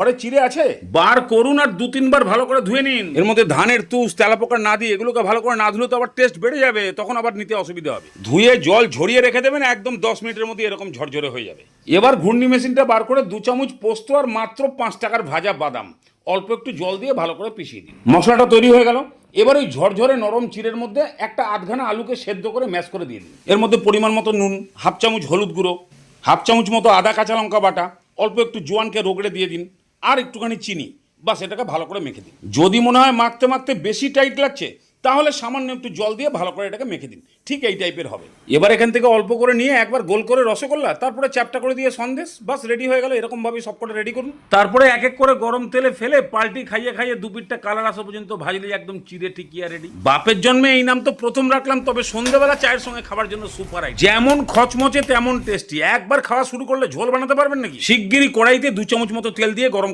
ঘরে চিড়ে আছে? বার করুন আর দু তিনবার ভালো করে ধুয়ে নিন। এর মধ্যে ধানের তুষ তেলাপোকা না দিয়ে এগুলোকে ভালো করে না ধুলে তো আবার টেস্ট বেড়ে যাবে তখন আবার নিতে অসুবিধা হবে। ধুয়ে জল ঝরিয়ে রেখে দেবেন একদম দশ মিনিটের মধ্যে এরকম ঝরঝরে হয়ে যাবে। এবার ঘূর্ণি মেশিনটা বার করে দু চামচ পোস্ত আর মাত্র পাঁচ টাকার ভাজা বাদাম। অল্প একটু জল দিয়ে ভালো করে পিষিয়ে দিন। মশলাটা তৈরি হয়ে গেল। এবার ওই ঝরঝরে নরম চিড়ের মধ্যে একটা আধখানা আলুকে সেদ্ধ করে ম্যাশ করে দিয়ে দিন। এর মধ্যে পরিমাণ মতো নুন হাফ চামচ হলুদ গুঁড়ো হাফ চামচ মতো আদা কাঁচা লঙ্কা বাটা অল্প একটু জোয়ানকে রোগড়ে দিয়ে দিন। আর একটুখানি চিনি। বাস এটাকে ভালো করে মেখে দিন। যদি মনে হয় মাখতে মাখতে বেশি টাইট লাগছে, তাহলে সামান্য একটু জল দিয়ে ভালো করে এটাকে মেখে দিন। ঠিক এই টাইপের হবে। এবার এখান থেকে অল্প করে নিয়ে একবার গোল করে রসগোল্লা, তারপরে চ্যাপটা করে দিয়ে সন্দেশ, বাস রেডি হয়ে গেল। এরকম ভাবে সবকটা রেডি করুন। তারপরে এক এক করে গরম তেলে ফেলে পাল্টি খাইয়ে খাইয়ে দু পিঠটা কালার আসা পর্যন্ত ভাজলে একদম চিড়ে টিকিয়া রেডি বাপের জন্মে এই নাম তো প্রথম রাখলাম, তবে সন্ধ্যেবেলা চায়ের সঙ্গে খাবার জন্য সুপার আই যেমন খচমচে, তেমন টেস্টি একবার খাওয়া শুরু করলে ঝোল বানাতে পারবেন নাকি? শিগগিরই কড়াইতে দু চামচ মতো তেল দিয়ে গরম